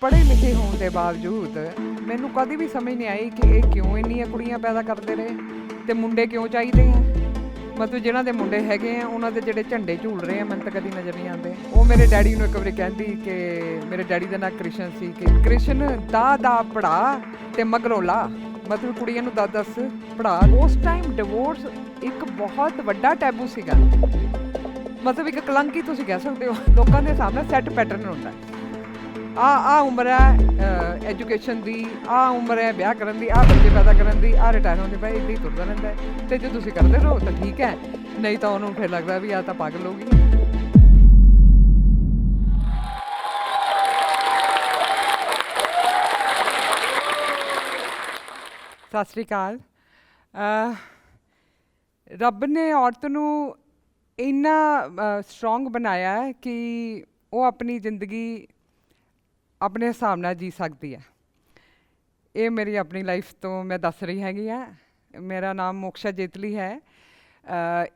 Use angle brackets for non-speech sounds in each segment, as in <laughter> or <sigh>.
ਪੜ੍ਹੇ ਲਿਖੇ ਹੋਣ ਦੇ ਬਾਵਜੂਦ ਮੈਨੂੰ ਕਦੀ ਵੀ ਸਮਝ ਨਹੀਂ ਆਈ ਕਿ ਇਹ ਕਿਉਂ ਇੰਨੀਆਂ ਕੁੜੀਆਂ ਪੈਦਾ ਕਰਦੇ ਰਹੇ ਤੇ ਮੁੰਡੇ ਕਿਉਂ ਚਾਹੀਦੇ ਆ? ਮਤਲਬ ਜਿਹਨਾਂ ਦੇ ਮੁੰਡੇ ਹੈਗੇ ਆ, ਉਹਨਾਂ ਦੇ ਜਿਹੜੇ ਝੰਡੇ ਝੂਲ ਰਹੇ ਆ, ਮੈਨੂੰ ਤਾਂ ਕਦੀ ਨਜ਼ਰ ਨਹੀਂ ਆਉਂਦੇ। ਉਹ ਮੇਰੇ ਡੈਡੀ ਨੂੰ ਇੱਕ ਵਾਰੀ ਕਹਿੰਦੀ ਕਿ ਮੇਰੇ ਡੈਡੀ ਦਾ ਨਾਂ ਕ੍ਰਿਸ਼ਨ ਸੀ ਕਿ ਕ੍ਰਿਸ਼ਨ ਦਾ ਦਾ ਪੜਾ ਤੇ ਮਗਰੋਂ ਲਾ। ਮਤਲਬ ਕੁੜੀਆਂ ਨੂੰ ਦਸ ਦਸ ਪੜਾ ਉਸ ਟਾਈਮ ਡਿਵੋਰਸ ਇੱਕ ਬਹੁਤ ਵੱਡਾ ਟੈਬੂ ਸੀਗਾ। ਮਤਲਬ ਇੱਕ ਕਲੰਕ ਹੀ ਤੁਸੀਂ ਕਹਿ ਸਕਦੇ ਹੋ। ਲੋਕਾਂ ਦੇ ਸਾਹਮਣੇ ਸੈੱਟ ਪੈਟਰਨ ਹੁੰਦਾ। ਆ ਆ ਉਮਰ ਹੈ ਐਜੂਕੇਸ਼ਨ ਦੀ, ਆ ਉਮਰ ਹੈ ਵਿਆਹ ਕਰਨ ਦੀ, ਆ ਬੱਚੇ ਪੈਦਾ ਕਰਨ ਦੀ, ਆ ਰਿਟਾਇਰ ਹੋਣ ਦੀ ਭਾਈ ਇੱਦਾਂ ਹੀ ਤੁਰਦਾ ਰਹਿੰਦਾ ਹੈ। ਤੇ ਜੇ ਤੁਸੀਂ ਕਰਦੇ ਰਹੋ ਤਾਂ ਠੀਕ ਹੈ, ਨਹੀਂ ਤਾਂ ਉਹਨੂੰ ਫਿਰ ਲੱਗਦਾ ਵੀ ਆ ਤਾਂ ਪਾਗਲ ਹੋ ਗਈ ਸਤਿ ਸ੍ਰੀ ਅਕਾਲ ਰੱਬ ਨੇ ਔਰਤ ਨੂੰ ਇੰਨਾ ਸਟਰੋਂਗ ਬਣਾਇਆ ਹੈ ਕਿ ਉਹ ਆਪਣੀ ਜ਼ਿੰਦਗੀ ਆਪਣੇ ਹਿਸਾਬ ਨਾਲ ਜੀ ਸਕਦੀ ਹੈ। ਇਹ ਮੇਰੀ ਆਪਣੀ ਲਾਈਫ ਤੋਂ ਮੈਂ ਦੱਸ ਰਹੀ ਹੈਗੀ ਆ ਮੇਰਾ ਨਾਮ ਮੋਕਸ਼ਾ ਜੇਤਲੀ ਹੈ।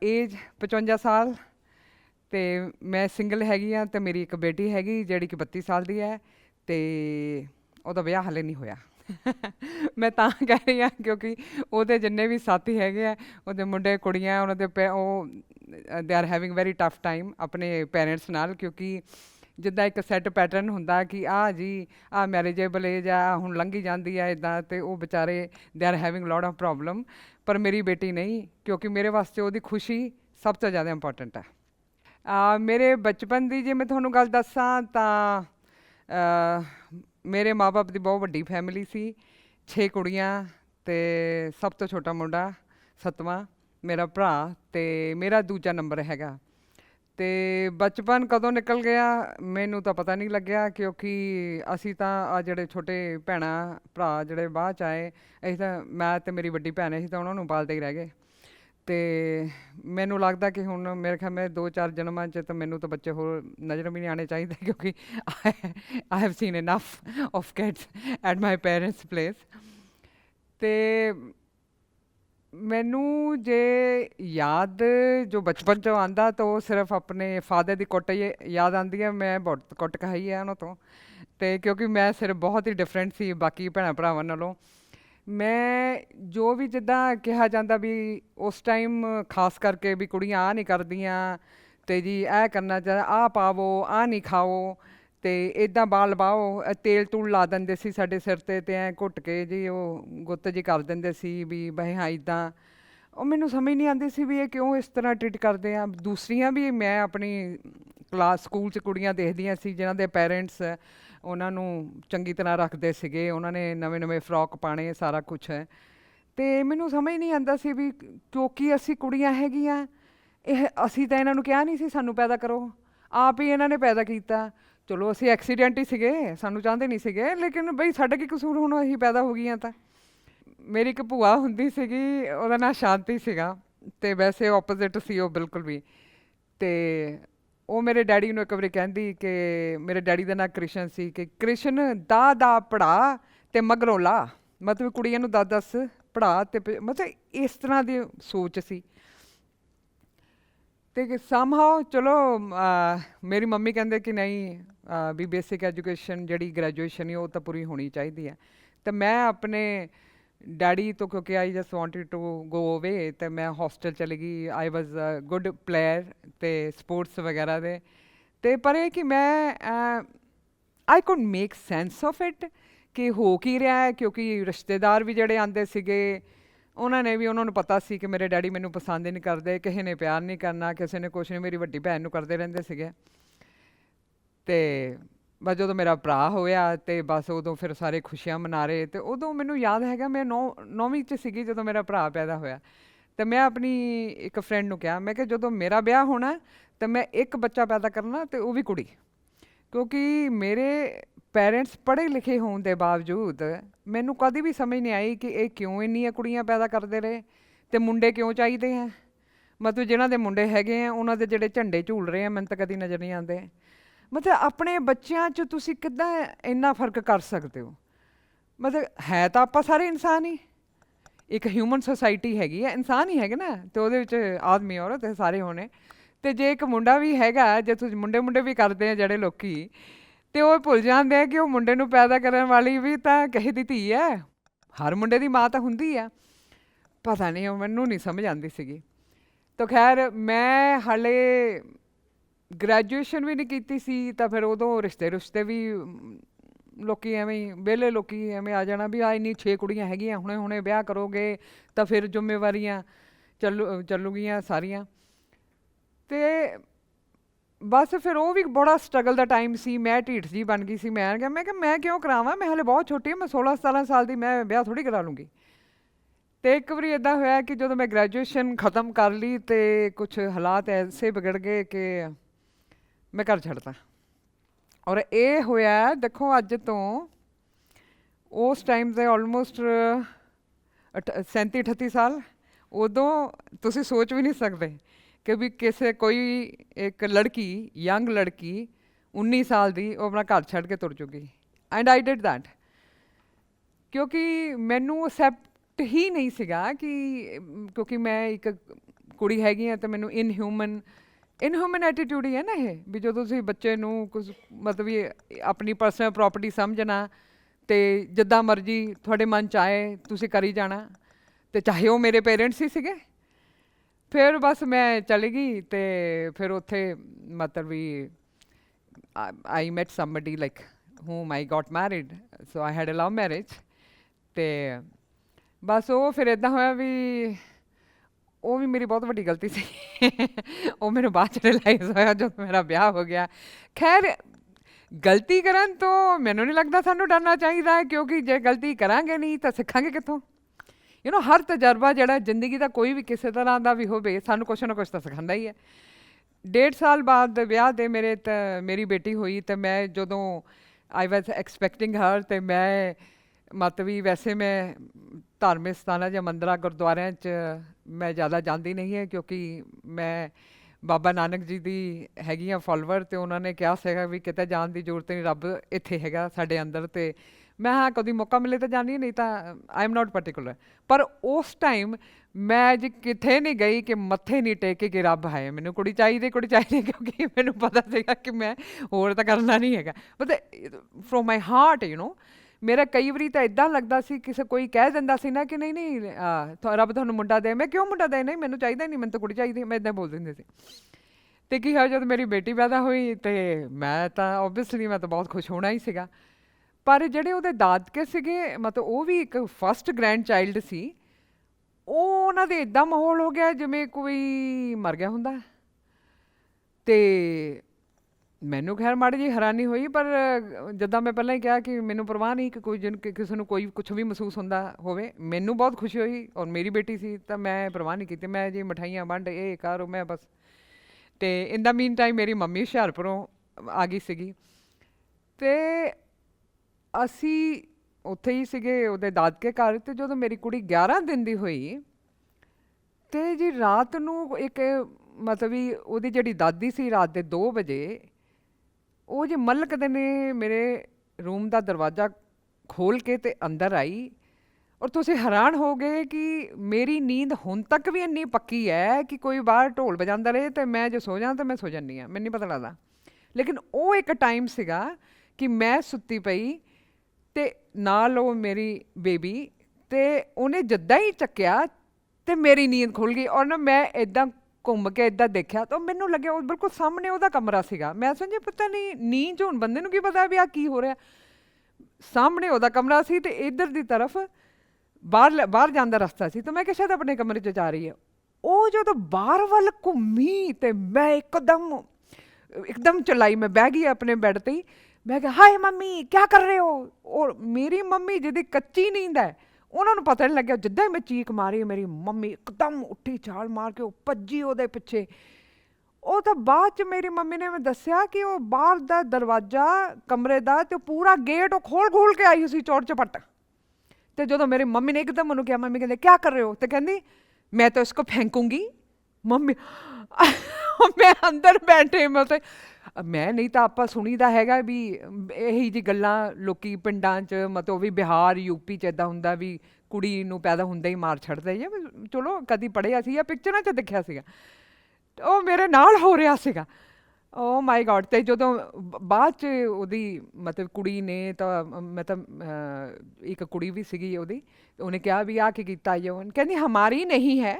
ਏਜ 55 ਸਾਲ ਤੇ ਮੈਂ ਸਿੰਗਲ ਹੈਗੀ ਆ ਤੇ ਮੇਰੀ ਇੱਕ ਬੇਟੀ ਹੈਗੀ ਜਿਹੜੀ ਕਿ 32 ਸਾਲ ਦੀ ਹੈ ਤੇ ਉਹਦਾ ਵਿਆਹ ਹਲੇ ਨਹੀਂ ਹੋਇਆ। <laughs> ਮੈਂ ਤਾਂ ਕਹਿ ਰਹੀ ਹਾਂ ਕਿਉਂਕਿ ਉਹਦੇ ਜਿੰਨੇ ਵੀ ਸਾਥੀ ਹੈਗੇ ਆ, ਉਹਦੇ ਮੁੰਡੇ, ਕੁੜੀਆਂ ਉਹਨਾਂ ਦੇ ਪੈ- ਉਹ they are having very tough time ਆਪਣੇ ਪੇਰੈਂਟਸ ਨਾਲ ਕਿਉਂਕਿ ਜਿੱਦਾਂ ਇੱਕ ਸੈੱਟ ਪੈਟਰਨ ਹੁੰਦਾ ਕਿ ਆ ਜੀ ਆ ਮੈਰਿਜੇਬਲ ਏਜ ਆ ਆਹ ਹੁਣ ਲੰਘੀ ਜਾਂਦੀ ਆ ਇਦਾਂ ਤੇ ਉਹ ਵਿਚਾਰੇ they are having lot of problem ਪਰ ਮੇਰੀ ਬੇਟੀ ਨਹੀਂ ਕਿਉਂਕਿ ਮੇਰੇ ਵਾਸਤੇ ਉਹਦੀ ਖੁਸ਼ੀ ਸਭ ਤੋਂ ਜ਼ਿਆਦਾ ਇੰਪੋਰਟੈਂਟ ਹੈ ਆ ਮੇਰੇ ਬਚਪਨ ਦੀ ਜੇ ਮੈਂ ਤੁਹਾਨੂੰ ਗੱਲ ਦੱਸਾਂ ਤਾਂ ਅ, ਮੇਰੇ ਮਾਪੇ ਦੀ ਬਹੁਤ ਵੱਡੀ ਫੈਮਿਲੀ ਸੀ 6 ਕੁੜੀਆਂ ਤੇ ਸਭ ਤੋਂ ਛੋਟਾ ਮੁੰਡਾ ਸੱਤਵਾਂ ਮੇਰਾ ਭਰਾ ਤੇ ਮੇਰਾ ਦੂਜਾ ਨੰਬਰ ਹੈਗਾ। ਤੇ ਬਚਪਨ ਕਦੋਂ ਨਿਕਲ ਗਿਆ, ਮੈਨੂੰ ਤਾਂ ਪਤਾ ਨਹੀਂ ਲੱਗਿਆ, ਕਿਉਂਕਿ ਅਸੀਂ ਤਾਂ ਆ ਜਿਹੜੇ ਛੋਟੇ ਭੈਣਾਂ, ਭਰਾ ਜਿਹੜੇ ਬਾਅਦ ਚ ਆਏ, ਅਸੀਂ ਤਾਂ, ਮੈਂ ਤੇ ਮੇਰੀ ਵੱਡੀ ਭੈਣ ਅਸੀਂ ਤਾਂ ਉਹਨਾਂ ਨੂੰ ਪਾਲਦੇ ਹੀ ਰਹਿ ਗਏ। ਤੇ ਮੈਨੂੰ ਲੱਗਦਾ ਕਿ ਹੁਣ ਮੇਰੇ ਖਿਆਲ ਮੈਂ ਦੋ ਚਾਰ ਜਨਮਾਂ ਚ ਤਾਂ ਮੈਨੂੰ ਤਾਂ ਬੱਚੇ ਹੋਰ ਨਜ਼ਰ ਵੀ ਨਹੀਂ ਆਣੇ ਚਾਹੀਦੇ, ਕਿਉਂਕਿ I have seen enough of kids at my parents place ਤੇ ਮੈਨੂੰ ਜੇ ਯਾਦ ਜੋ ਬਚਪਨ ਚੋਂ ਆਂਦਾ ਤਾਂ ਉਹ ਸਿਰਫ ਆਪਣੇ ਫਾਦਰ ਦੀ ਕੁੱਟ ਹੀ ਯਾਦ ਆਂਦੀ ਹੈ ਮੈਂ ਬਹੁਤ ਕੁੱਟ ਖਾਈ ਹੈ ਉਹਨਾਂ ਤੋਂ। ਤੇ ਕਿਉਂਕਿ ਮੈਂ ਸਿਰਫ ਬਹੁਤ ਹੀ ਡਿਫਰੈਂਟ ਸੀ, ਬਾਕੀ ਭੈਣਾਂ ਭਰਾਵਾਂ ਨਾਲੋਂ। ਮੈਂ ਜੋ ਵੀ ਜਿੱਦਾਂ ਕਿਹਾ ਜਾਂਦਾ ਵੀ ਉਸ ਟਾਈਮ ਖਾਸ ਕਰਕੇ ਵੀ ਕੁੜੀਆਂ ਆ ਨਹੀਂ ਕਰਦੀਆਂ, ਤੇ ਜੀ ਇਹ ਕਰਨਾ ਚਾਹੀਦਾ ਆ ਪਾਵੋ ਆ ਨਹੀਂ ਖਾਓ ਤੇ ਇਦਾਂ ਬਾਲ ਲਵਾਓ ਤੇਲ ਤੂਲ ਲਾ ਦਿੰਦੇ ਸੀ ਸਾਡੇ ਸਿਰ ਤੇ ਤੇ ਐ ਘੁੱਟ ਕੇ ਜੀ, ਉਹ ਗੁੱਤ ਜੀ ਕਰ ਦਿੰਦੇ ਸੀ ਵੀ ਬਹਿ ਹਾਂ ਇਦਾਂ ਉਹ ਮੈਨੂੰ ਸਮਝ ਨਹੀਂ ਆਉਂਦੀ ਸੀ ਵੀ ਇਹ ਕਿਉਂ ਇਸ ਤਰ੍ਹਾਂ ਟ੍ਰੀਟ ਕਰਦੇ ਆ। ਦੂਸਰੀਆਂ ਵੀ ਮੈਂ ਆਪਣੀ ਕਲਾਸ ਸਕੂਲ 'ਚ ਕੁੜੀਆਂ ਦੇਖਦੀਆਂ ਸੀ ਜਿਨ੍ਹਾਂ ਦੇ ਪੇਰੈਂਟਸ ਉਹਨਾਂ ਨੂੰ ਚੰਗੀ ਤਰ੍ਹਾਂ ਰੱਖਦੇ ਸੀਗੇ, ਉਹਨਾਂ ਨੇ ਨਵੇਂ ਨਵੇਂ ਫਰੋਕ ਪਾਣੇ ਸਾਰਾ ਕੁਝ ਹੈ ਤੇ ਮੈਨੂੰ ਸਮਝ ਨਹੀਂ ਆਉਂਦਾ ਸੀ ਵੀ ਕਿਉਂਕਿ ਅਸੀਂ ਕੁੜੀਆਂ ਹੈਗੀਆਂ। ਇਹ ਅਸੀਂ ਤਾਂ ਇਹਨਾਂ ਨੂੰ ਕਿਹਾ ਨਹੀਂ ਸੀ, ਸਾਨੂੰ ਪੈਦਾ ਕਰੋ। ਆਪ ਹੀ ਇਹਨਾਂ ਨੇ ਪੈਦਾ ਕੀਤਾ। ਚਲੋ ਅਸੀਂ ਐਕਸੀਡੈਂਟ ਹੀ ਸੀਗੇ, ਸਾਨੂੰ ਚਾਹੁੰਦੇ ਨਹੀਂ ਸੀਗੇ, ਲੇਕਿਨ ਬਈ ਸਾਡਾ ਕੀ ਕਸੂਰ ਹੁਣ ਅਸੀਂ ਪੈਦਾ ਹੋ ਗਈਆਂ ਤਾਂ। ਮੇਰੀ ਇੱਕ ਭੂਆ ਹੁੰਦੀ ਸੀਗੀ, ਉਹਦਾ ਨਾਂ ਸ਼ਾਂਤੀ ਸੀਗਾ, ਤੇ ਵੈਸੇ ਆਪੋਜ਼ਿਟ ਸੀ ਉਹ ਬਿਲਕੁਲ ਵੀ। ਤੇ ਉਹ ਮੇਰੇ ਡੈਡੀ ਨੂੰ ਇੱਕ ਵਾਰੀ ਕਹਿੰਦੀ ਕਿ ਮੇਰੇ ਡੈਡੀ ਦਾ ਨਾਂ ਕ੍ਰਿਸ਼ਨ ਸੀ ਕਿ ਕ੍ਰਿਸ਼ਨ ਦਾ ਦਾ ਪੜਾ ਤੇ ਮਗਰੋਂ ਲਾ। ਮਤਲਬ ਕੁੜੀਆਂ ਨੂੰ ਦਸ ਦਸ ਪੜਾ ਤੇ ਪ- ਮਤਲਬ ਇਸ ਤਰ੍ਹਾਂ ਦੀ ਸੋਚ ਸੀ। ਤੇ ਸਮਹਾਉ ਚਲੋ ਮੇਰੀ ਮੰਮੀ ਕਹਿੰਦੇ ਕਿ ਨਹੀਂ ਵੀ ਬੇਸਿਕ ਐਜੂਕੇਸ਼ਨ ਜਿਹੜੀ ਗ੍ਰੈਜੂਏਸ਼ਨ ਹੈ ਉਹ ਤਾਂ ਪੂਰੀ ਹੋਣੀ ਚਾਹੀਦੀ ਹੈ। ਤੇ ਮੈਂ ਆਪਣੇ ਡੈਡੀ ਤੋਂ ਕਿਉਂਕਿ I just wanted to go away ਤੇ ਮੈਂ ਹੌਸਟਲ ਚਲੀ ਗਈ। I was a good player ਤੇ ਸਪੋਰਟਸ ਵਗੈਰਾ ਦੇ। ਤੇ ਪਰ ਇਹ ਕਿ ਮੈਂ I could make sense of it ਕਿ ਹੋ ਕੀ ਰਿਹਾ ਹੈ, ਕਿਉਂਕਿ ਰਿਸ਼ਤੇਦਾਰ ਵੀ ਜਿਹੜੇ ਆਂਦੇ ਸੀਗੇ, ਉਹਨਾਂ ਨੇ ਵੀ ਉਹਨਾਂ ਨੂੰ ਪਤਾ ਸੀ ਕਿ ਮੇਰੇ ਡੈਡੀ ਮੈਨੂੰ ਪਸੰਦ ਹੀ ਨਹੀਂ ਕਰਦੇ, ਕਿਸੇ ਨੇ ਪਿਆਰ ਨਹੀਂ ਕਰਨਾ, ਕਿਸੇ ਨੇ ਕੁਛ ਨਹੀਂ, ਮੇਰੀ ਵੱਡੀ ਭੈਣ ਨੂੰ ਕਰਦੇ ਰਹਿੰਦੇ ਸੀਗੇ। ਤੇ ਬਸ ਜਦੋਂ ਮੇਰਾ ਭਰਾ ਹੋਇਆ ਤੇ ਬਸ ਉਦੋਂ ਫਿਰ ਸਾਰੇ ਖੁਸ਼ੀਆਂ ਮਨਾ ਰਹੇ ਤੇ ਉਦੋਂ ਮੈਨੂੰ ਯਾਦ ਹੈਗਾ ਮੈਂ ਨੌ, ਨੌਵੀਂ ਚ ਸੀਗੀ ਜਦੋਂ ਮੇਰਾ ਭਰਾ ਪੈਦਾ ਹੋਇਆ। ਤੇ ਮੈਂ ਆਪਣੀ ਇੱਕ ਫਰੈਂਡ ਨੂੰ ਕਿਹਾ, ਮੈਂ ਕਿ ਜਦੋਂ ਮੇਰਾ ਵਿਆਹ ਹੋਣਾ ਤਾਂ ਮੈਂ ਇੱਕ ਬੱਚਾ ਪੈਦਾ ਕਰਨਾ ਤੇ ਉਹ ਵੀ ਕੁੜੀ। ਕਿਉਂਕਿ ਮੇਰੇ ਪੇਰੈਂਟਸ ਪੜ੍ਹੇ ਲਿਖੇ ਹੋਣ ਦੇ ਬਾਵਜੂਦ ਮੈਨੂੰ ਕਦੀ ਵੀ ਸਮਝ ਨਹੀਂ ਆਈ ਕਿ ਇਹ ਕਿਉਂ ਇੰਨੀਆਂ ਕੁੜੀਆਂ ਪੈਦਾ ਕਰਦੇ ਰਹੇ ਤੇ ਮੁੰਡੇ ਕਿਉਂ ਚਾਹੀਦੇ ਆ। ਮਤਲਬ ਜਿਹਨਾਂ ਦੇ ਮੁੰਡੇ ਹੈਗੇ ਆ, ਉਹਨਾਂ ਦੇ ਜਿਹੜੇ ਝੰਡੇ ਝੂਲ ਰਹੇ ਆ, ਮੈਨੂੰ ਤਾਂ ਕਦੀ ਨਜ਼ਰ ਨਹੀਂ ਆਉਂਦੇ। ਮਤਲਬ ਆਪਣੇ ਬੱਚਿਆਂ 'ਚ ਤੁਸੀਂ ਕਿੱਦਾਂ ਇੰਨਾ ਫ਼ਰਕ ਕਰ ਸਕਦੇ ਹੋ? ਮਤਲਬ ਹੈ ਤਾਂ ਆਪਾਂ ਸਾਰੇ ਇਨਸਾਨ ਹੀ। ਇੱਕ ਹਿਊਮਨ ਸੋਸਾਇਟੀ ਹੈਗੀ ਹੈ ਇਨਸਾਨ ਹੀ ਹੈਗੇ ਨਾ, ਤੇ ਉਹਦੇ ਵਿੱਚ ਆਦਮੀ, ਔਰਤ ਸਾਰੇ ਹੋਣੇ। ਤੇ ਜੇ ਇੱਕ ਮੁੰਡਾ ਵੀ ਹੈਗਾ, ਜੇ ਤੁਸੀਂ ਮੁੰਡੇ ਮੁੰਡੇ ਵੀ ਕਰਦੇ ਆ ਜਿਹੜੇ ਲੋਕੀ, ਤੇ ਉਹ ਭੁੱਲ ਜਾਂਦੇ ਆ ਕਿ ਉਹ ਮੁੰਡੇ ਨੂੰ ਪੈਦਾ ਕਰਨ ਵਾਲੀ ਵੀ ਤਾਂ ਕਿਸੇ ਦੀ ਧੀ ਹੈ। ਹਰ ਮੁੰਡੇ ਦੀ ਮਾਂ ਤਾਂ ਹੁੰਦੀ ਆ। ਪਤਾ ਨਹੀਂ, ਉਹ ਮੈਨੂੰ ਨਹੀਂ ਸਮਝ ਆਉਂਦੀ ਸੀਗੀ। ਤਾਂ ਖੈਰ, ਮੈਂ ਹਾਲੇ ਗ੍ਰੈਜੂਏਸ਼ਨ ਵੀ ਨਹੀਂ ਕੀਤੀ ਸੀ ਤਾਂ ਫਿਰ ਉਦੋਂ ਰਿਸ਼ਤੇ ਰੁਸ਼ਤੇ ਵੀ ਮ, ਲੋਕੀ ਐਵੇਂ ਹੀ ਵਿਹਲੇ ਲੋਕੀ ਐਵੇਂ ਆ ਜਾਣਾ ਵੀ ਆ ਇੰਨੀ ਛੇ ਕੁੜੀਆਂ ਹੈਗੀਆਂ ਹੁਣੇ ਹੁਣੇ ਵਿਆਹ ਕਰੋਗੇ ਤਾਂ ਫਿਰ ਜ਼ਿੰਮੇਵਾਰੀਆਂ ਚੱਲੂ ਚੱਲੂਗੀਆਂ ਸਾਰੀਆਂ। ਤੇ ਬਸ ਫਿਰ ਉਹ ਵੀ ਬੜਾ ਸਟਰਗਲ ਦਾ ਟਾਈਮ ਸੀ ਮੈਂ ਢੀਠ ਜੀ ਬਣ ਗਈ ਸੀ ਮੈਂ ਕਿਹਾ ਮੈਂ ਕਿ ਮੈਂ ਕਿਉਂ ਕਰਾਵਾਂ? ਮੈਂ ਹਲੇ ਬਹੁਤ ਛੋਟੀ ਹਾਂ ਮੈਂ 16 17 ਸਾਲ ਦੀ ਮੈਂ ਵਿਆਹ ਥੋੜੀ ਕਰਾ ਲੂੰਗੀ। ਤੇ ਇੱਕ ਵਾਰੀ ਇਦਾਂ ਹੋਇਆ ਕਿ ਜਦੋਂ ਮੈਂ ਗ੍ਰੈਜੂਏਸ਼ਨ ਖਤਮ ਕਰ ਲਈ ਤੇ ਕੁਝ ਹਾਲਾਤ ਐਸੇ ਵਿਗੜ ਗਏ ਕਿ ਮੈਂ ਘਰ ਛੱਡਤਾ। ਔਰ ਇਹ ਹੋਇਆ, ਦੇਖੋ ਅੱਜ ਤੋਂ ਉਸ ਟਾਈਮ ਤੇ ਆਲਮੋਸਟ 37 38 ਸਾਲ, ਉਦੋਂ ਤੁਸੀਂ ਸੋਚ ਵੀ ਨਹੀਂ ਸਕਦੇ ਕਿ ਵੀ ਕਿਸੇ ਕੋਈ ਇੱਕ ਲੜਕੀ ਯੰਗ ਲੜਕੀ 19 ਸਾਲ ਦੀ ਉਹ ਆਪਣਾ ਘਰ ਛੱਡ ਕੇ ਤੁਰ ਚੁੱਕੀ ਐਂਡ ਆਈ ਡਿਡ ਦੈਟ ਕਿਉਂਕਿ ਮੈਨੂੰ ਅਸੈਪਟ ਹੀ ਨਹੀਂ ਸੀਗਾ ਕਿ, ਕਿਉਂਕਿ ਮੈਂ ਇੱਕ ਕੁੜੀ ਹੈਗੀ ਆ ਤਾਂ ਮੈਨੂੰ ਇਨਹਿਊਮਨ ਇਨਹੂਮਨ ਐਟੀਟਿਊਡ ਹੀ ਹੈ ਨਾ ਇਹ, ਵੀ ਜਦੋਂ ਤੁਸੀਂ ਬੱਚੇ ਨੂੰ ਕੁਝ ਮਤਲਬ ਵੀ ਆਪਣੀ ਪਰਸਨਲ ਪ੍ਰਾਪਰਟੀ ਸਮਝਣਾ ਤੇ ਜਿੱਦਾਂ ਮਰਜ਼ੀ ਤੁਹਾਡੇ ਮਨ ਚ ਆਏ, ਤੁਸੀਂ ਕਰੀ ਜਾਣਾ ਤੇ ਚਾਹੇ ਉਹ ਮੇਰੇ ਪੇਰੈਂਟਸ ਹੀ ਸੀਗੇ ਫਿਰ ਬਸ ਮੈਂ ਚਲੀ ਗਈ ਤੇ ਫਿਰ ਉੱਥੇ ਮਤਲਬ ਵੀ I met somebody like whom I got married. So I had a love marriage. ਤੇ ਬਸ ਉਹ ਫਿਰ ਇਦਾਂ ਹੋਇਆ ਵੀ ਉਹ ਵੀ ਮੇਰੀ ਬਹੁਤ ਵੱਡੀ ਗਲਤੀ ਸੀ। ਉਹ ਮੈਨੂੰ ਬਾਅਦ ਚ ਰਿਅਲਾਈਜ਼ ਹੋਇਆ ਜਦੋਂ ਮੇਰਾ ਵਿਆਹ ਹੋ ਗਿਆ। ਖੈਰ, ਗਲਤੀ ਕਰਨ ਤੋਂ ਮੈਨੂੰ ਨਹੀਂ ਲੱਗਦਾ ਸਾਨੂੰ ਡਰਨਾ ਚਾਹੀਦਾ ਕਿਉਂਕਿ ਜੇ ਗਲਤੀ ਕਰਾਂਗੇ ਨਹੀਂ ਤਾਂ ਸਿੱਖਾਂਗੇ ਕਿੱਥੋਂ? ਯੂ نو ਹਰ ਤਜਰਬਾ ਜਿਹੜਾ ਜ਼ਿੰਦਗੀ ਦਾ ਕੋਈ ਵੀ ਕਿਸੇ ਤਰ੍ਹਾਂ ਦਾ ਵੀ ਹੋਵੇ, ਸਾਨੂੰ ਕੁਛ ਨਾ ਕੁਛ ਤਾਂ ਸਿਖਾਉਂਦਾ ਹੀ ਹੈ। ਡੇਢ ਸਾਲ ਬਾਅਦ ਵਿਆਹ ਦੇ ਮੇਰੇ ਤਾਂ, ਮੇਰੀ ਬੇਟੀ ਹੋਈ ਤੇ ਮੈਂ ਜਦੋਂ ਆਈ ਵਾਸ ਐਕਸਪੈਕਟਿੰਗ ਹਰ ਤੇ ਮੈਂ ਮਤ ਵੀ ਵੈਸੇ ਮੈਂ ਧਾਰਮਿਕ ਸਥਾਨਾਂ ਜਾਂ ਮੰਦਰਾਂ, ਗੁਰਦੁਆਰਿਆਂ 'ਚ ਮੈਂ ਜ਼ਿਆਦਾ ਜਾਂਦੀ ਨਹੀਂ ਹੈ ਕਿਉਂਕਿ ਮੈਂ ਬਾਬਾ ਨਾਨਕ ਜੀ ਦੀ ਹੈਗੀ ਆ ਫਾਲੋਅਰ ਤੇ ਉਹਨਾਂ ਨੇ ਕਿਹਾ ਸੀਗਾ ਵੀ ਕਿਤੇ ਜਾਣ ਦੀ ਜ਼ਰੂਰਤ ਨਹੀਂ, ਰੱਬ ਇੱਥੇ ਹੈਗਾ ਸਾਡੇ ਅੰਦਰ ਤੇ ਮੈਂ ਹਾਂ, ਕਦੀ ਮੌਕਾ ਮਿਲੇ ਤਾਂ ਜਾਣੀ ਨਹੀਂ ਤਾਂ ਆਈ ਐਮ ਨਾਟ ਪਾਰਟਿਕੂਲਰ ਪਰ ਉਸ ਟਾਈਮ ਮੈਂ ਜੀ ਕਿੱਥੇ ਨਹੀਂ ਗਈ ਕਿ ਮੱਥੇ ਨਹੀਂ ਟੇਕੇ ਕਿ ਰੱਬ ਹੈ ਮੈਨੂੰ ਕੁੜੀ ਚਾਹੀਦੀ ਕੁੜੀ ਚਾਹੀਦੀ, ਕਿਉਂਕਿ ਮੈਨੂੰ ਪਤਾ ਸੀਗਾ ਕਿ ਮੈਂ ਹੋਰ ਤਾਂ ਕਰਨਾ ਨਹੀਂ ਹੈਗਾ। ਮਤਲਬ from my heart you know ਮੇਰਾ ਕਈ ਵਾਰੀ ਤਾਂ ਇਦਾਂ ਲੱਗਦਾ ਸੀ ਕਿਸੇ ਕੋਈ ਕਹਿ ਦਿੰਦਾ ਸੀ ਨਾ ਕਿ ਨਹੀਂ ਨਹੀਂ ਅਹ, ਤੁਹਾ- ਰੱਬ ਤੁਹਾਨੂੰ ਮੁੰਡਾ ਦੇ ਮੈਂ ਕਿਉਂ ਮੁੰਡਾ ਦੇ? ਨਹੀਂ ਮੈਨੂੰ ਚਾਹੀਦਾ ਹੀ ਨਹੀਂ ਮੈਨੂੰ ਤਾਂ ਕੁੜੀ ਚਾਹੀਦੀ ਮੈਂ ਇਦਾਂ ਬੋਲ ਦਿੰਦੀ ਸੀ। ਤੇ ਕੀ ਹੋਇਆ ਜਦੋਂ ਮੇਰੀ ਬੇਟੀ ਪੈਦਾ ਹੋਈ ਤੇ ਮੈਂ ਤਾਂ ਆਬਵੀਅਸਲੀ ਮੈਂ ਤਾਂ ਬਹੁਤ ਖੁਸ਼ ਹੋਣਾ ਹੀ ਸੀਗਾ। ਪਰ ਜਿਹੜੇ ਉਹਦੇ ਦਾਦਕੇ ਸੀਗੇ ਮਤਲਬ ਉਹ ਵੀ ਇੱਕ ਫਸਟ ਗ੍ਰੈਂਡ ਚਾਈਲਡ ਸੀ ਉਹ ਉਹਨਾਂ ਦੇ ਇਦਾਂ ਮਾਹੌਲ ਹੋ ਗਿਆ ਜਿਵੇਂ ਕੋਈ ਮਰ ਗਿਆ ਹੁੰਦਾ। ਤੇ ਮੈਨੂੰ ਖੈਰ ਮਾੜੀ ਜੀ ਹੈਰਾਨੀ ਹੋਈ, ਪਰ ਜਿੱਦਾਂ ਮੈਂ ਪਹਿਲਾਂ ਹੀ ਕਿਹਾ ਕਿ ਮੈਨੂੰ ਪਰਵਾਹ ਨਹੀਂ ਕਿ ਕੋਈ ਜਨ ਕਿਸੇ ਨੂੰ ਕੋਈ ਕੁਝ ਵੀ ਮਹਿਸੂਸ ਹੁੰਦਾ ਹੋਵੇ। ਮੈਨੂੰ ਬਹੁਤ ਖੁਸ਼ੀ ਹੋਈ ਔਰ ਮੇਰੀ ਬੇਟੀ ਸੀ ਤਾਂ ਮੈਂ ਪਰਵਾਹ ਨਹੀਂ ਕੀਤੀ। ਮੈਂ ਜੀ ਮਠਾਈਆਂ ਵੰਡ, ਇਹ ਕਰੋ ਮੈਂ ਬਸ। ਤੇ ਇਨ ਦਾ ਮੀਨ ਟਾਈਮ ਮੇਰੀ ਮੰਮੀ ਹੁਸ਼ਿਆਰਪੁਰੋਂ ਆ ਗਈ ਸੀਗੀ। ਤੇ ਅਸੀਂ ਉੱਥੇ ਹੀ ਸੀਗੇ, ਉਹਦੇ ਦਾਦਕੇ ਘਰ। ਤੇ ਜਦੋਂ ਮੇਰੀ ਕੁੜੀ 11 ਦਿਨ ਦੀ ਹੋਈ, ਤੇ ਜੀ ਰਾਤ ਨੂੰ ਇੱਕ ਮਤਲਬ ਵੀ ਉਹਦੀ ਜਿਹੜੀ ਦਾਦੀ ਸੀ ਰਾਤ ਦੇ 2 ਵਜੇ ਉਹ ਜੇ ਮਲਕ ਦੇ ਨੇ ਮੇਰੇ ਰੂਮ ਦਾ ਦਰਵਾਜ਼ਾ ਖੋਲ ਕੇ ਤੇ ਅੰਦਰ ਆਈ ਔਰ ਤੁਸੀਂ ਹੈਰਾਨ ਹੋਗੇ ਕਿ ਮੇਰੀ ਨੀਂਦ ਹੁਣ ਤੱਕ ਵੀ ਇੰਨੀ ਪੱਕੀ ਹੈ ਕਿ ਕੋਈ ਬਾਹਰ ਢੋਲ ਵਜਾਉਂਦਾ ਰਹੇ ਤੇ ਮੈਂ ਜੇ ਸੋ ਜਾਵਾਂ ਤਾਂ ਮੈਂ ਸੋ ਜਾਂਦੀ ਹਾਂ, ਮੈਨੂੰ ਨਹੀਂ ਪਤਾ ਲੱਗਦਾ। ਲੇਕਿਨ ਉਹ ਇੱਕ ਟਾਈਮ ਸੀਗਾ ਕਿ ਮੈਂ ਸੁੱਤੀ ਪਈ ਤੇ ਨਾਲ ਉਹ ਮੇਰੀ ਬੇਬੀ ਤੇ ਉਹਨੇ ਜਿੱਦਾਂ ਹੀ ਚੱਕਿਆ ਤੇ ਮੇਰੀ ਨੀਂਦ ਖੁੱਲ ਗਈ ਔਰ ਨਾ ਮੈਂ ਇਦਾਂ ਘੁੰਮ ਕੇ ਇਦਾਂ ਦੇਖਿਆ ਤਾਂ ਮੈਨੂੰ ਲੱਗਿਆ ਉਹ ਬਿਲਕੁਲ ਸਾਹਮਣੇ ਉਹਦਾ ਕਮਰਾ ਸੀਗਾ। ਮੈਂ ਸਮਝਿਆ ਪਤਾ ਨਹੀਂ ਨੀਂਦ 'ਚ ਹੁਣ ਬੰਦੇ ਨੂੰ ਕੀ ਪਤਾ ਵੀ ਆ ਕੀ ਹੋ ਰਿਹਾ। ਸਾਹਮਣੇ ਉਹਦਾ ਕਮਰਾ ਸੀ ਤੇ ਇਧਰ ਦੀ ਤਰਫ ਬਾਹਰ ਲ- ਬਾਹਰ ਜਾਣ ਦਾ ਰਸਤਾ ਸੀ। ਤਾਂ ਮੈਂ ਕਿਹਾ, ਸ਼ਾਇਦ ਆਪਣੇ ਕਮਰੇ 'ਚ ਜਾ ਰਹੀ ਹੈ। ਉਹ ਜਦੋਂ ਬਾਹਰ ਵੱਲ ਘੁੰਮੀ ਤੇ ਮੈਂ ਇੱਕਦਮ ਇੱਕਦਮ ਚਲਾਈ, ਮੈਂ ਬਹਿ ਗਈ ਆਪਣੇ ਬੈੱਡ ਤੇ ਹੀ। ਮੈਂ ਕਿਹਾ, ਹਾਏ ਮੰਮੀ ਕੀ ਕਰ ਰਹੇ ਹੋ? ਔਰ ਮੇਰੀ ਮੰਮੀ ਜਿਹਦੀ ਕੱਚੀ ਨੀਂਦ ਹੈ ਉਹਨਾਂ ਨੂੰ ਪਤਾ ਨਹੀਂ ਲੱਗਿਆ, ਜਿੱਦਾਂ ਹੀ ਮੈਂ ਚੀਕ ਮਾਰੀ, ਮੇਰੀ ਮੰਮੀ ਇੱਕਦਮ ਉੱਠੀ, ਛਾਲ ਮਾਰ ਕੇ ਉਹ ਭੱਜੀ ਉਹਦੇ ਪਿੱਛੇ। ਉਹ ਤਾਂ ਬਾਅਦ ਚ ਮੇਰੀ ਮੰਮੀ ਨੇ ਮੈਨੂੰ ਦੱਸਿਆ ਕਿ ਉਹ ਬਾਹਰ ਦਾ ਦਰਵਾਜ਼ਾ, ਕਮਰੇ ਦਾ ਤੇ ਉਹ ਪੂਰਾ ਗੇਟ ਉਹ ਖੋਲ ਖੋਲ ਕੇ ਆਈ ਸੀ ਚੋਰ ਚਪਟ। ਤੇ ਜਦੋਂ ਮੇਰੀ ਮੰਮੀ ਨੇ ਇੱਕਦਮ ਉਹਨੂੰ ਕਿਹਾ, ਮੰਮੀ ਕਹਿੰਦੇ ਕੀ ਕਰ ਰਹੇ ਹੋ? ਤੇ ਕਹਿੰਦੀ, ਮੈਂ ਤਾਂ ਇਸਕੋ ਫੈਂਕੂੰਗੀ। ਮੰਮੀ, ਮੈਂ ਅੰਦਰ ਬੈਠੇ, ਮੈਂ ਤੇ ਮੈਂ ਨਹੀਂ ਤਾਂ ਆਪਾਂ ਸੁਣੀਦਾ ਹੈਗਾ ਵੀ ਇਹੀ ਜੀ ਗੱਲਾਂ ਲੋਕੀ ਪਿੰਡਾਂ 'ਚ ਮਤਲਬ ਉਹ ਵੀ ਬਿਹਾਰ ਯੂਪੀ 'ਚ ਇਦਾਂ ਹੁੰਦਾ ਵੀ ਕੁੜੀ ਨੂੰ ਪੈਦਾ ਹੁੰਦਾ ਹੀ ਮਾਰ ਛੱਡਦੇ ਜਾਂ ਵੀ ਚਲੋ ਕਦੀ ਪੜ੍ਹਿਆ ਸੀ ਜਾਂ ਪਿਕਚਰਾਂ 'ਚ ਦੇਖਿਆ ਸੀਗਾ। ਤੇ ਉਹ ਮੇਰੇ ਨਾਲ ਹੋ ਰਿਹਾ ਸੀਗਾ। ਓ ਮਾਈ ਗॉड ਤੇ ਜਦੋਂ ਬ- ਬਾਅਦ ਚ ਉਹਦੀ ਮਤਲਬ ਕੁੜੀ ਨੇ ਤਾਂ ਅਮ, ਮਤਲਬ ਅਹ, ਇੱਕ ਕੁੜੀ ਵੀ ਸੀਗੀ ਉਹਦੀ ਤੇ ਉਹਨੇ ਕਿਹਾ ਵੀ ਆ ਕੀ ਕੀਤਾ ਇਹ ਉਹਨੇ ਕਹਿੰਦੀ ਹਮਾਰੀ ਨਹੀਂ ਹੈ।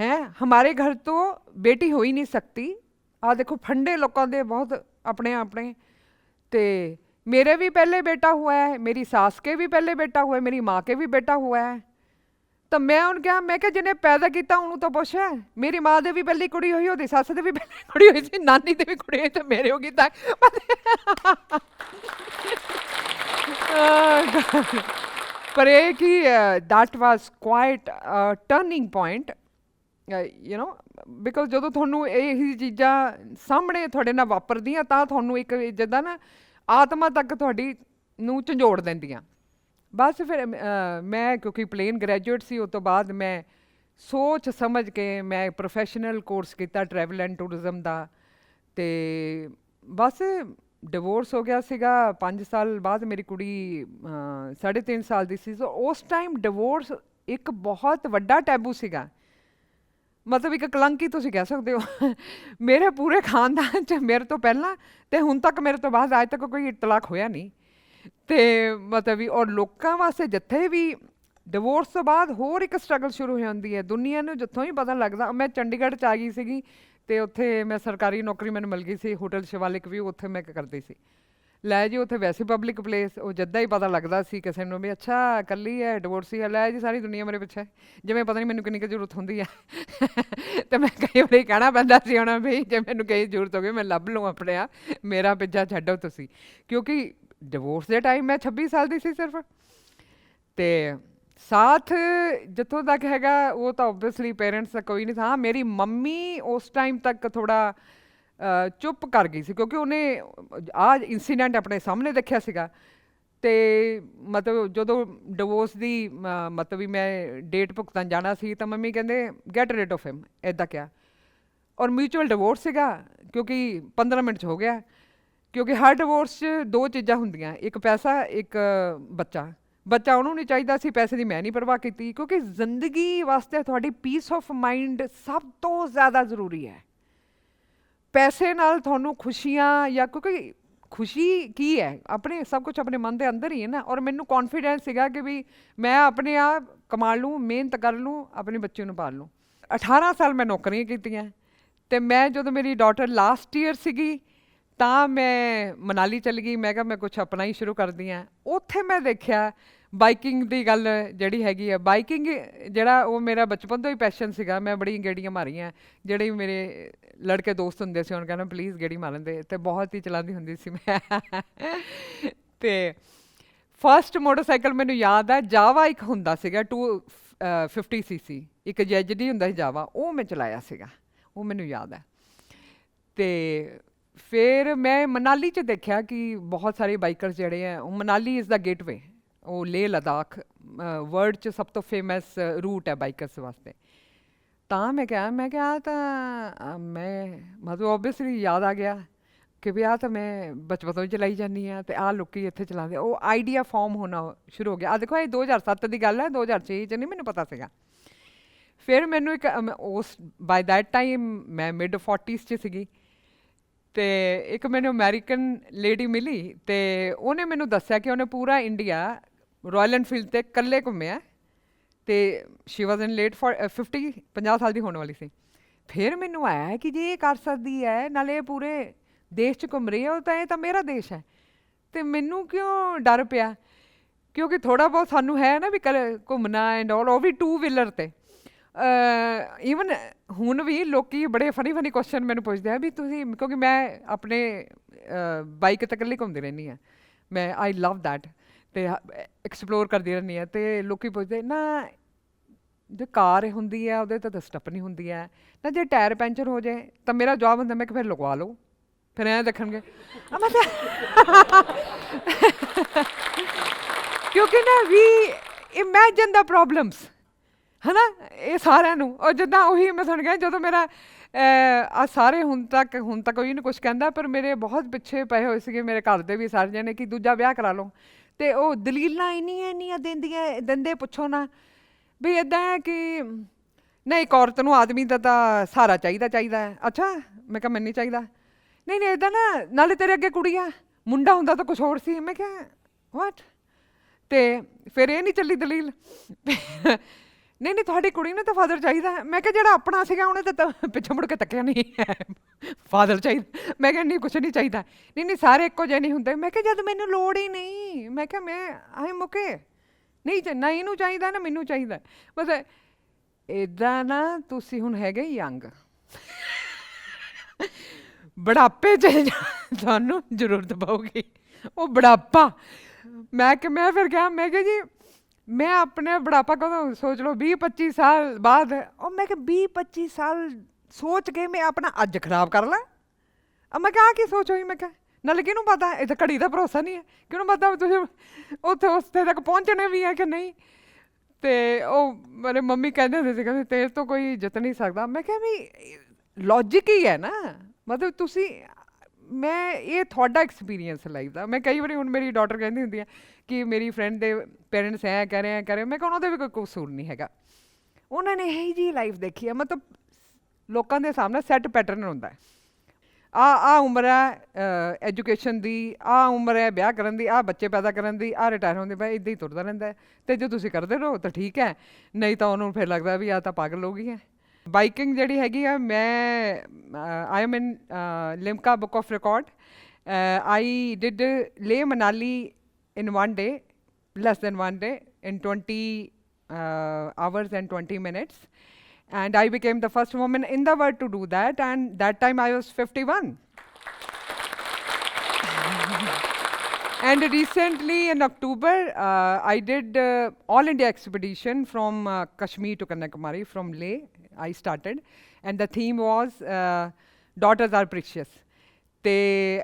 ਹੈ ਹਮਾਰੇ ਘਰ ਤੋਂ ਬੇਟੀ ਹੋ ਹੀ ਨਹੀਂ ਸਕਤੀ ਆ ਦੇਖੋ ਫੰਡੇ ਲੋਕਾਂ ਦੇ ਬਹੁਤ ਆਪਣੇ ਆਪਣੇ ਤੇ मेरे भी पहले बेटा हुआ है मेरी सास के भी पहले बेटा हुआ है मेरी माँ के भी बेटा हुआ है ਤਾਂ ਮੈਂ ਉਹਨੂੰ ਕਿਹਾ ਮੈਂ ਕਿਹਾ ਜਿਹਨੇ ਪੈਦਾ ਕੀਤਾ ਉਹਨੂੰ ਤਾਂ ਪੁੱਛ ਮੇਰੀ ਮਾਂ ਦੇ ਵੀ ਪਹਿਲੀ ਕੁੜੀ ਹੋਈ ਉਹਦੀ ਸੱਸ ਦੇ ਵੀ ਪਹਿਲੀ ਕੁੜੀ ਹੋਈ ਸੀ ਨਾਨੀ ਦੇ ਵੀ ਕੁੜੀ ਹੋਈ ਤੇ ਮੇਰੇ ਹੋ ਗਈ ਤਾਂ ਅਹ ਪਰ ਇਹ ਕਿ that was quite a turning point you know because ਜਦੋਂ ਤੁਹਾਨੂੰ ਇਹ ਹੀ ਚੀਜ਼ਾਂ ਸਾਹਮਣੇ ਤੁਹਾਡੇ ਨਾਲ ਵਾਪਰਦੀਆਂ ਤਾਂ ਤੁਹਾਨੂੰ ਇੱਕ ਜਿੱਦਾਂ ਨਾ ਆਤਮਾ ਤੱਕ ਤੁਹਾਡੀ ਨੂੰ ਝੰਜੋੜ ਦਿੰਦੀਆਂ। ਬਸ ਫਿਰ ਮੈਂ ਕਿਉਂਕਿ ਪਲੇਨ ਗ੍ਰੈਜੂਏਟ ਸੀ ਉਸ ਤੋਂ ਬਾਅਦ ਮੈਂ ਸੋਚ ਸਮਝ ਕੇ ਮੈਂ ਪ੍ਰੋਫੈਸ਼ਨਲ ਕੋਰਸ ਕੀਤਾ ਟਰੈਵਲ ਐਂਡ ਟੂਰਿਜ਼ਮ ਦਾ। ਤੇ ਬਸ ਡਿਵੋਰਸ ਹੋ ਗਿਆ ਸੀਗਾ 5 ਸਾਲ ਬਾਅਦ ਮੇਰੀ ਕੁੜੀ ਅਹ, ਸਾਢੇ ਤਿੰਨ ਸਾਲ ਦੀ ਸੀ। ਸੋ ਉਸ ਟਾਈਮ ਡਿਵੋਰਸ ਇੱਕ ਬਹੁਤ ਵੱਡਾ ਟੈਬੂ ਸੀਗਾ। ਮਤਲਬ ਇੱਕ ਕਲੰਕੀ ਤੁਸੀਂ ਕਹਿ ਸਕਦੇ ਹੋ। ਮੇਰੇ ਪੂਰੇ ਖਾਨਦਾਨ ਚ ਮੇਰੇ ਤੋਂ ਪਹਿਲਾਂ ਤੇ ਹੁਣ ਤੱਕ ਮੇਰੇ ਤੋਂ ਬਾਅਦ ਅੱਜ ਤੱਕ ਕੋਈ ਇਤਲਾਕ ਹੋਇਆ ਨਹੀਂ। ਤੇ ਮਤਲਬ ਵੀ ਔਰ ਲੋਕਾਂ ਵਾਸਤੇ ਜਿੱਥੇ ਵੀ ਡਿਵੋਰਸ ਤੋਂ ਬਾਅਦ ਹੋਰ ਇੱਕ ਸਟਰਗਲ ਸ਼ੁਰੂ ਹੋ ਜਾਂਦੀ ਹੈ। ਦੁਨੀਆ ਨੂੰ ਜਿੱਥੋਂ ਹੀ ਪਤਾ ਲੱਗਦਾ, ਮੈਂ ਚੰਡੀਗੜ੍ਹ ਚ ਆ ਗਈ ਸੀਗੀ ਤੇ ਉੱਥੇ ਮੈਂ ਸਰਕਾਰੀ ਨੌਕਰੀ ਮੈਨੂੰ ਮਿਲ ਗਈ ਸੀ, ਹੋਟਲ ਸ਼ਿਵਾਲਿਕ ਵੀ ਉੱਥੇ ਮੈਂ ਕਰਦੀ ਸੀ। ਲੈ ਜੀ, ਉੱਥੇ ਵੈਸੇ ਪਬਲਿਕ ਪਲੇਸ ਉਹ ਜਿੱਦਾਂ ਹੀ ਪਤਾ ਲੱਗਦਾ ਸੀ ਕਿਸੇ ਨੂੰ ਵੀ, ਅੱਛਾ ਕੱਲੀ ਹੈ ਡਿਵੋਰਸੀ ਹੈ ਲੈ ਜੀ, ਸਾਰੀ ਦੁਨੀਆ ਮੇਰੇ ਪਿੱਛੇ ਜਿਵੇਂ ਪਤਾ ਨਹੀਂ ਮੈਨੂੰ ਕਿੰਨੀ ਕੁ ਜ਼ਰੂਰਤ ਹੁੰਦੀ ਹੈ। <laughs> ਤੇ ਮੈਂ ਕਈ ਵਾਰੀ ਕਹਿਣਾ ਪੈਂਦਾ ਸੀ ਉਹਨਾਂ ਵੀ, ਜੇ ਮੈਨੂੰ ਕਈ ਜ਼ਰੂਰਤ ਹੋਵੇ ਮੈਂ ਲੱਭ ਲਵਾਂ ਆਪਣੇ ਆਪ, ਮੇਰਾ ਪਿੱਛਾ ਛੱਡੋ ਤੁਸੀਂ। ਕਿਉਂਕਿ ਡਿਵੋਰਸ ਦੇ ਟਾਈਮ ਮੈਂ 26 ਸਾਲ ਦੀ ਸੀ ਸਿਰਫ। ਤੇ ਸਾਥ ਜਿੱਥੋਂ ਤੱਕ ਹੈਗਾ, ਉਹ ਤਾਂ ਆਬਵੀਅਸਲੀ ਪੇਰੈਂਟਸ ਦਾ ਕੋਈ ਨਹੀਂ ਥਾ ਮੇਰੀ ਮੰਮੀ ਉਸ ਟਾਈਮ ਤੱਕ ਥੋੜਾ ਚੁੱਪ ਕਰ ਗਈ ਸੀ ਕਿਉਂਕਿ ਉਹਨੇ ਆਹ ਇਨਸੀਡੈਂਟ ਆਪਣੇ ਸਾਹਮਣੇ ਦੇਖਿਆ ਸੀਗਾ ਤੇ ਮਤਲਬ ਜਦੋਂ ਡਿਵੋਰਸ ਦੀ ਅ, ਮਤਲਬ ਵੀ ਮੈਂ ਡੇਟ ਭੁਗਤਣ ਜਾਣਾ ਸੀ ਤਾਂ ਮੰਮੀ ਕਹਿੰਦੇ ਗੈਟ ਰਿਡ ਆਫ ਹਿਮ ਐਦਾਂ ਕਿਹਾ। ਔਰ ਮਿਊਚੁਅਲ ਡਿਵੋਰਸ ਸੀਗਾ ਕਿਉਂਕਿ 15 ਮਿੰਟ ਚ ਹੋ ਗਿਆ। ਕਿਉਂਕਿ ਹਰ ਡਿਵੋਰਸ 'ਚ ਦੋ ਚੀਜ਼ਾਂ ਹੁੰਦੀਆਂ ਇੱਕ ਪੈਸਾ ਇੱਕ ਬੱਚਾ। ਬੱਚਾ ਉਹਨੂੰ ਨਹੀਂ ਚਾਹੀਦਾ ਸੀ ਪੈਸੇ ਦੀ ਮੈਂ ਨਹੀਂ ਪਰਵਾਹ ਕੀਤੀ ਕਿਉਂਕਿ ਜ਼ਿੰਦਗੀ ਵਾਸਤੇ ਤੁਹਾਡੀ ਪੀਸ ਆਫ ਮਾਈਂਡ ਸਭ ਤੋਂ ਜ਼ਿਆਦਾ ਜ਼ਰੂਰੀ ਹੈ। ਪੈਸੇ ਨਾਲ ਤੁਹਾਨੂੰ ਖੁਸ਼ੀਆਂ ਜਾਂ ਕਿਉਂਕਿ ਖੁਸ਼ੀ ਕੀ ਹੈ? ਆਪਣੇ ਸਭ ਕੁਝ ਆਪਣੇ ਮਨ ਦੇ ਅੰਦਰ ਹੀ ਹੈ ਨਾ ਔਰ ਮੈਨੂੰ ਕੌਨਫੀਡੈਂਸ ਸੀਗਾ ਕਿ ਵੀ ਮੈਂ ਆਪਣੇ ਆਪ ਕਮਾ ਲੂੰ, ਮਿਹਨਤ ਕਰ ਲੂੰ, ਆਪਣੇ ਬੱਚੇ ਨੂੰ ਪਾਲ ਲੂੰ। 18 ਸਾਲ ਮੈਂ ਨੌਕਰੀਆਂ ਕੀਤੀਆਂ ਤੇ ਮੈਂ ਜਦੋਂ ਮੇਰੀ ਡਾਟਰ ਲਾਸਟ ਈਅਰ ਸੀਗੀ ਤਾਂ ਮੈਂ ਮਨਾਲੀ ਚਲੀ ਗਈ। ਮੈਂ ਕਿਹਾ ਮੈਂ ਕੁਝ ਆਪਣਾ ਹੀ ਸ਼ੁਰੂ ਕਰਦੀ ਆ ਉੱਥੇ ਮੈਂ ਦੇਖਿਆ ਬਾਈਕਿੰਗ ਦੀ ਗੱਲ ਜਿਹੜੀ ਹੈਗੀ ਆ, ਬਾਈਕਿੰਗ ਜਿਹੜਾ ਉਹ ਮੇਰਾ ਬਚਪਨ ਤੋਂ ਹੀ ਪੈਸ਼ਨ ਸੀਗਾ, ਮੈਂ ਬੜੀ ਗੇੜੀਆਂ ਮਾਰੀਆਂ। ਜਿਹੜੇ ਮੇਰੇ ਲੜਕੇ ਦੋਸਤ ਹੁੰਦੇ ਸੀ, ਉਹਨਾਂ ਕਹਿੰਦਾ ਪਲੀਜ਼ ਗੇੜੀ ਮਾਰਨ ਦੇ। ਤੇ ਬਹੁਤ ਹੀ ਚਲਾਉਂਦੀ ਹੁੰਦੀ ਸੀ ਮੈਂ। ਤੇ ਫਰਸਟ ਮੋਟਰਸਾਈਕਲ ਮੈਨੂੰ ਯਾਦ ਹੈ ਜਾਵਾ ਇੱਕ ਹੁੰਦਾ ਸੀਗਾ 250 ਸੀਸੀ ਇੱਕ ਜੈਜਡੀ ਹੁੰਦਾ ਸੀ ਜਾਵਾ ਉਹ ਮੈਂ ਚਲਾਇਆ ਸੀਗਾ। ਉਹ ਮੈਨੂੰ ਯਾਦ ਹੈ ਤੇ ਫਿਰ ਮੈਂ ਮਨਾਲੀ ਚ ਦੇਖਿਆ ਕਿ ਬਹੁਤ ਸਾਰੇ ਬਾਈਕਰਸ ਜਿਹੜੇ ਆ, ਉਹ ਮਨਾਲੀ ਇਜ਼ ਦਾ ਗੇਟਵੇ ਉਹ ਲੇਹ ਲਦਾਖ ਵਰਲਡ ਚ ਸਭ ਤੋਂ ਫੇਮਸ ਰੂਟ ਹੈ ਬਾਈਕਰਸ ਵਾਸਤੇ। ਤਾਂ ਮੈਂ ਕਿਹਾ ਮੈਂ ਕਿਹਾ ਤਾਂ ਮੈਂ, ਮਤਲਬ ਆਬਵੀਅਸਲੀ ਯਾਦ ਆ ਗਿਆ ਕਿ ਵੀ ਆਹ ਤਾਂ ਮੈਂ ਬਚਪਨ ਤੋਂ ਹੀ ਚਲਾਈ ਜਾਂਦੀ ਆ ਤੇ ਆਹ ਲੋਕੀ ਇੱਥੇ ਚਲਾਉਂਦੇ ਉਹ ਆਈਡੀਆ ਫਾਰਮ ਹੋਣਾ ਸ਼ੁਰੂ ਹੋ ਗਿਆ। ਆ ਦੇਖੋ, ਇਹ 2007 ਦੀ ਗੱਲ ਹੈ 2006 ਚ ਨਹੀਂ ਮੈਨੂੰ ਪਤਾ ਸੀਗਾ। ਫਿਰ ਮੈਨੂੰ ਇੱਕ ਉਸ ਬਾਈ ਦੈਟ ਟਾਈਮ ਮੈਂ ਮਿਡ 40s ਚ ਸੀਗੀ ਤੇ ਇੱਕ ਮੈਨੂੰ ਅਮਰੀਕਨ ਲੇਡੀ ਮਿਲੀ ਤੇ ਉਹਨੇ ਮੈਨੂੰ ਦੱਸਿਆ ਕਿ ਉਹਨੇ ਪੂਰਾ ਇੰਡੀਆ ਰਾਇਲ ਐਨਫੀਲਡ ਤੇ ਇਕੱਲੇ ਘੁੰਮਿਆ ਤੇ ਸ਼ੀ ਵਾਸ ਇਨ ਲੇਟ 50 50 ਸਾਲ ਦੀ ਹੋਣ ਵਾਲੀ ਸੀ। ਫਿਰ ਮੈਨੂੰ ਆਇਆ ਕਿ ਜੇ ਇਹ ਕਰ ਸਕਦੀ ਹੈ, ਨਾਲੇ ਪੂਰੇ ਦੇਸ਼ 'ਚ ਘੁੰਮ ਰਹੀ ਹੈ, ਉਹ ਤਾਂ ਇਹ ਤਾਂ ਮੇਰਾ ਦੇਸ਼ ਹੈ। ਤੇ ਮੈਨੂੰ ਕਿਉਂ ਡਰ ਪਿਆ? ਕਿਉਂਕਿ ਥੋੜਾ ਬਹੁਤ ਸਾਨੂੰ ਹੈ ਨਾ ਵੀ ਕੱਲ੍ਹ ਘੁੰਮਣਾ ਐਂਡ ਆਲ ਉਹ ਵੀ ਟੂ ਵੀਲਰ ਤੇ। ਈਵਨ ਹੁਣ ਵੀ ਲੋਕੀ ਬੜੇ ਫਨੀ ਫਨੀ ਕੁਐਸਚਨ ਮੈਨੂੰ ਪੁੱਛਦੇ ਆ ਵੀ ਤੁਸੀਂ, ਕਿਉਂਕਿ ਮੈਂ ਆਪਣੇ ਬਾਈਕ ਤੇ ਇਕੱਲੀ ਘੁੰਮਦੀ ਰਹਿੰਦੀ ਆ ਮੈਂ ਆਈ ਲਵ ਦੈਟ ਤੇ ਐਕਸਪਲੋਰ ਕਰਦੀ ਰਹਿੰਦੀ ਆ ਤੇ ਲੋਕੀ ਪੁੱਛਦੇ, ਨਾ, ਜੇ ਕਾਰ ਹੁੰਦੀ ਹੈ, ਉਹਦੇ ਤੇ ਤਾਂ ਸਟੱਪਨੀ ਹੁੰਦੀ ਹੈ। ਨਾ, ਜੇ ਟਾਇਰ ਪੈਂਚਰ ਹੋ ਜਾਏ ਤਾਂ ਮੇਰਾ ਜਵਾਬ ਹੁੰਦਾ, ਮੈਂ ਕਿ ਫਿਰ ਲਗਵਾ ਲਓ। ਫਿਰ ਐਂ ਦੇਖਣਗੇ। ਆ ਮੈਂ <laughs> ਕਿਉਂਕਿ ਨਾ ਵੀ ਇਮੇਜਿਨ ਦਾ ਪ੍ਰੋਬਲਮਸ ਹਨਾ? ਇਹ ਸਾਰਿਆਂ ਨੂੰ। ਔਰ ਜਿੱਦਾਂ ਉਹੀ ਮੈਂ ਸੁਣ ਗਿਆ ਜਦੋਂ ਮੇਰਾ ਆ ਸਾਰੇ ਹੁਣ ਤੱਕ ਹੁਣ ਤੱਕ ਕੋਈ ਨਹੀਂ ਕੁਝ ਕਹਿੰਦਾ, ਪਰ ਮੇਰੇ ਬਹੁਤ ਪਿੱਛੇ ਪਏ ਹੋਏ ਸੀਗੇ, ਮੇਰੇ ਘਰ ਦੇ ਵੀ ਸਾਰੇ ਜਣੇ, ਕਿ ਦੂਜਾ ਵਿਆਹ ਕਰਾ ਲਓ। ਤੇ ਉਹ ਦਲੀਲਾਂ ਇੰਨੀਆਂ ਇੰਨੀਆਂ ਦਿੰਦੀਆਂ, ਦਿੰਦੇ ਪੁੱਛੋ ਨਾ। ਵੀ ਇਦਾਂ ਹੈ ਕਿ ਨਹੀਂ, ਇੱਕ ਔਰਤ ਨੂੰ ਆਦਮੀ ਦਾ ਤਾਂ ਸਹਾਰਾ ਚਾਹੀਦਾ ਚਾਹੀਦਾ ਹੈ। ਅੱਛਾ, ਮੈਂ ਕਿਹਾ ਮੈਨੂੰ ਨਹੀਂ ਚਾਹੀਦਾ। ਨਹੀਂ ਨਹੀਂ ਇਦਾਂ ਨਾ, ਨਾਲੇ ਤੇਰੇ ਅੱਗੇ ਕੁੜੀ ਆ ਮੁੰਡਾ ਹੁੰਦਾ ਤਾਂ ਕੁਝ ਹੋਰ ਸੀ। ਮੈਂ ਕਿਹਾ ਵਾਟ ਤੇ ਫਿਰ ਇਹ ਨਹੀਂ ਚੱਲੀ ਦਲੀਲ। ਨਹੀਂ ਨਹੀਂ, ਤੁਹਾਡੀ ਕੁੜੀ ਨੂੰ ਤਾਂ ਫਾਦਰ ਚਾਹੀਦਾ ਹੈ। ਮੈਂ ਕਿਹਾ, ਜਿਹੜਾ ਆਪਣਾ ਸੀਗਾ, ਉਹਨੇ ਤਾਂ ਤਾਂ ਪਿੱਛੇ ਮੁੜ ਕੇ ਤੱਕਿਆ ਨਹੀਂ ਫਾਦਰ ਚਾਹੀਦਾ ਮੈਂ ਕਿਹਾ, ਨਹੀਂ, ਕੁਛ ਨਹੀਂ ਚਾਹੀਦਾ। ਨਹੀਂ ਨਹੀਂ, ਸਾਰੇ ਇੱਕੋ ਜਿਹੇ ਨਹੀਂ ਹੁੰਦੇ। ਮੈਂ ਕਿਹਾ, ਜਦ ਮੈਨੂੰ ਲੋੜ ਹੀ ਨਹੀਂ। ਮੈਂ ਕਿਹਾ, ਮੈਂ ਆਈ ਮੁਕੇ। ਨਹੀਂ ਚ- ਨਾ ਇਹਨੂੰ ਚਾਹੀਦਾ, ਨਾ ਮੈਨੂੰ ਚਾਹੀਦਾ। ਬਸ ਇਦਾਂ ਨਾ ਤੁਸੀਂ ਹੁਣ ਹੈਗੇ ਯੰਗ। ਬੁਢਾਪੇ 'ਚ ਜਾ- ਤੁਹਾਨੂੰ ਜ਼ਰੂਰਤ ਪਊਗੀ। ਉਹ ਬੁਢਾਪਾ। ਮੈਂ ਕਿ, ਮੈਂ ਫਿਰ ਕਿਹਾ, ਮੈਂ ਕਿਹਾ ਜੀ ਮੈਂ ਆਪਣੇ ਬੁਢਾਪਾ ਕਦੋਂ ਸੋਚ ਲਓ 20 25 ਸਾਲ ਬਾਅਦ, ਉਹ ਮੈਂ ਕਿਹਾ 20 25 ਸਾਲ ਸੋਚ ਕੇ ਮੈਂ ਆਪਣਾ ਅੱਜ ਖਰਾਬ ਕਰ ਲਾਂ। ਆ ਮੈਂ ਕਿਹਾ ਕੀ ਸੋਚ ਹੋਈ? ਮੈਂ ਕਿਹਾ, ਨਾਲੇ ਕਿਹਨੂੰ ਪਤਾ? ਇਹ ਤਾਂ ਘੜੀ ਦਾ ਭਰੋਸਾ ਨਹੀਂ ਹੈ। ਕਿਹਨੂੰ ਪਤਾ ਵੀ ਤੁਸੀਂ ਉੱਥੇ ਉਸਤੇ ਤੱਕ ਪਹੁੰਚਣੇ ਵੀ ਹੈ ਕਿ ਨਹੀਂ? ਤੇ ਉਹ ਮੇਰੇ ਮੰਮੀ ਕਹਿੰਦੇ ਹੁੰਦੇ ਸੀ, ਕਹਿੰਦੇ ਤੇਰੇ ਤੋਂ ਕੋਈ ਜਿੱਤ ਨਹੀਂ ਸਕਦਾ। ਮੈਂ ਕਿਹਾ ਵੀ ਲੌਜੀਕ ਹੀ ਹੈ ਨਾ। ਮਤਲਬ ਤੁਸੀਂ, ਮੈਂ, ਇਹ ਤੁਹਾਡਾ ਐਕਸਪੀਰੀਅੰਸ ਲਾਈਫ ਦਾ। ਮੈਂ ਕਈ ਵਾਰੀ ਹੁਣ ਮੇਰੀ ਡਾਟਰ ਕਹਿੰਦੀ ਹੁੰਦੀ ਹੈ ਕਿ ਮੇਰੀ ਫਰੈਂਡ ਦੇ ਪੇਰੈਂਟਸ ਐ ਕਹਿ ਰਹੇ ਆ ਕਹਿ ਰਹੇ, ਮੈਂ ਕਿਹਾ ਉਹਨਾਂ ਦੇ ਵੀ ਕੋਈ ਕਸੂਰ ਨਹੀਂ ਹੈਗਾ। ਉਹਨਾਂ ਨੇ ਇਹੀ ਜੀ ਲਾਈਫ ਦੇਖੀ ਹੈ ਮਤਲਬ ਲੋਕਾਂ ਦੇ ਸਾਹਮਣੇ ਸੈੱਟ ਪੈਟਰਨ ਹੁੰਦਾ ਹੈ। ਆ ਆ ਉਮਰ ਹੈ ਐਜੂਕੇਸ਼ਨ ਦੀ ਆ ਉਮਰ ਹੈ ਵਿਆਹ ਕਰਨ ਦੀ ਆ ਬੱਚੇ ਪੈਦਾ ਕਰਨ ਦੀ ਆ ਰਿਟਾਇਰ ਹੋਣ ਦੀ ਬਈ ਇਦਾਂ ਹੀ ਤੁਰਦਾ ਰਹਿੰਦਾ ਹੈ। ਤੇ ਜੇ ਤੁਸੀਂ ਕਰਦੇ ਰਹੋ ਤਾਂ ਠੀਕ ਹੈ, ਨਹੀਂ ਤਾਂ ਉਹਨੂੰ ਫਿਰ ਲੱਗਦਾ ਵੀ ਆ ਤਾਂ ਪਾਗਲ ਹੋ ਗਈ ਹੈ। ਬਾਈਕਿੰਗ ਜਿਹੜੀ ਹੈਗੀ ਆ, ਮੈਂ I am in Limca book of record I did Leh Manali in one day less than one day in 20 uh, hours and 20 minutes and i became the first woman in the world to do that and that time i was 51 <laughs> And recently in October, uh, I did uh, all India expedition from uh, Kashmir to Kanyakumari, from Leh. I started, and the theme was uh, daughters are precious. ਤੇ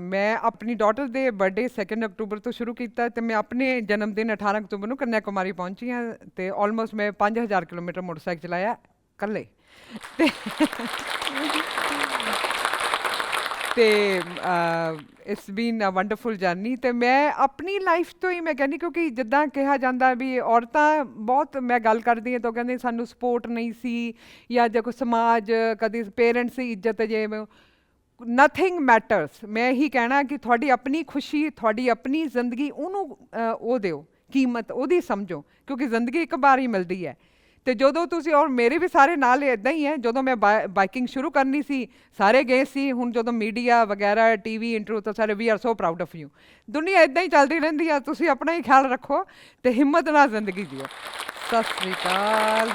ਮੈਂ ਆਪਣੀ daughter ਦੇ birthday 2 October ਤੋਂ ਸ਼ੁਰੂ ਕੀਤਾ ਤੇ ਮੈਂ ਆਪਣੇ ਜਨਮ ਦਿਨ 18 ਅਕਤੂਬਰ ਨੂੰ ਕੰਨਿਆ ਕੁਮਾਰੀ ਪਹੁੰਚੀ ਹਾਂ ਤੇ ਆਲਮੋਸਟ ਮੈਂ 5000 ਕਿਲੋਮੀਟਰ ਮੋਟਰਸਾਈਕਲ ਚਲਾਇਆ ਇਕੱਲੇ। ਤੇ <laughs> ਤੇ it's been a wonderful journey ਤੇ ਮੈਂ ਆਪਣੀ ਲਾਈਫ ਤੋਂ ਹੀ ਮੈਂ ਕਹਿੰਦੀ ਕਿਉਂਕਿ ਜਿੱਦਾਂ ਕਿਹਾ ਜਾਂਦਾ ਵੀ ਔਰਤਾਂ ਬਹੁਤ ਮੈਂ ਗੱਲ ਕਰਦੀ ਹਾਂ ਤਾਂ ਕਹਿੰਦੇ ਸਾਨੂੰ ਸਪੋਰਟ ਨਹੀਂ ਸੀ ਜਾਂ ਜੇ ਕੋਈ ਸਮਾਜ ਕਦੀ ਪੇਰੈਂਟਸ ਦੀ ਇੱਜ਼ਤ ਜੇ ਨਥਿੰਗ ਮੈਟਰਸ ਮੈਂ ਇਹੀ ਕਹਿਣਾ ਕਿ ਤੁਹਾਡੀ ਆਪਣੀ ਖੁਸ਼ੀ, ਤੁਹਾਡੀ ਆਪਣੀ ਜ਼ਿੰਦਗੀ, ਉਹਨੂੰ ਉਹ ਦਿਓ, ਕੀਮਤ, ਉਹਦੀ ਸਮਝੋ, ਕਿਉਂਕਿ ਜ਼ਿੰਦਗੀ ਇੱਕ ਵਾਰ ਹੀ ਮਿਲਦੀ ਹੈ। ਤੇ ਜਦੋਂ ਤੁਸੀਂ, ਔਰ ਮੇਰੇ ਵੀ ਸਾਰੇ ਨਾਲ ਇਦਾਂ ਹੀ ਹੈ, ਜਦੋਂ ਮੈਂ ਬਾਈਕਿੰਗ ਸ਼ੁਰੂ ਕਰਨੀ ਸੀ, ਸਾਰੇ ਗਏ ਸੀ, ਹੁਣ ਜਦੋਂ ਮੀਡੀਆ ਵਗੈਰਾ ਟੀਵੀ ਇੰਟਰਵਿਊ, ਤਾਂ ਸਾਰੇ we are so proud of you ਦੁਨੀਆ ਇਦਾਂ ਹੀ ਚੱਲਦੀ ਰਹਿੰਦੀ ਆ, ਤੁਸੀਂ ਆਪਣਾ ਹੀ ਖਿਆਲ ਰੱਖੋ ਤੇ ਹਿੰਮਤ ਨਾਲ ਜ਼ਿੰਦਗੀ ਜੀਓ। ਸਤਿ ਸ੍ਰੀ ਅਕਾਲ।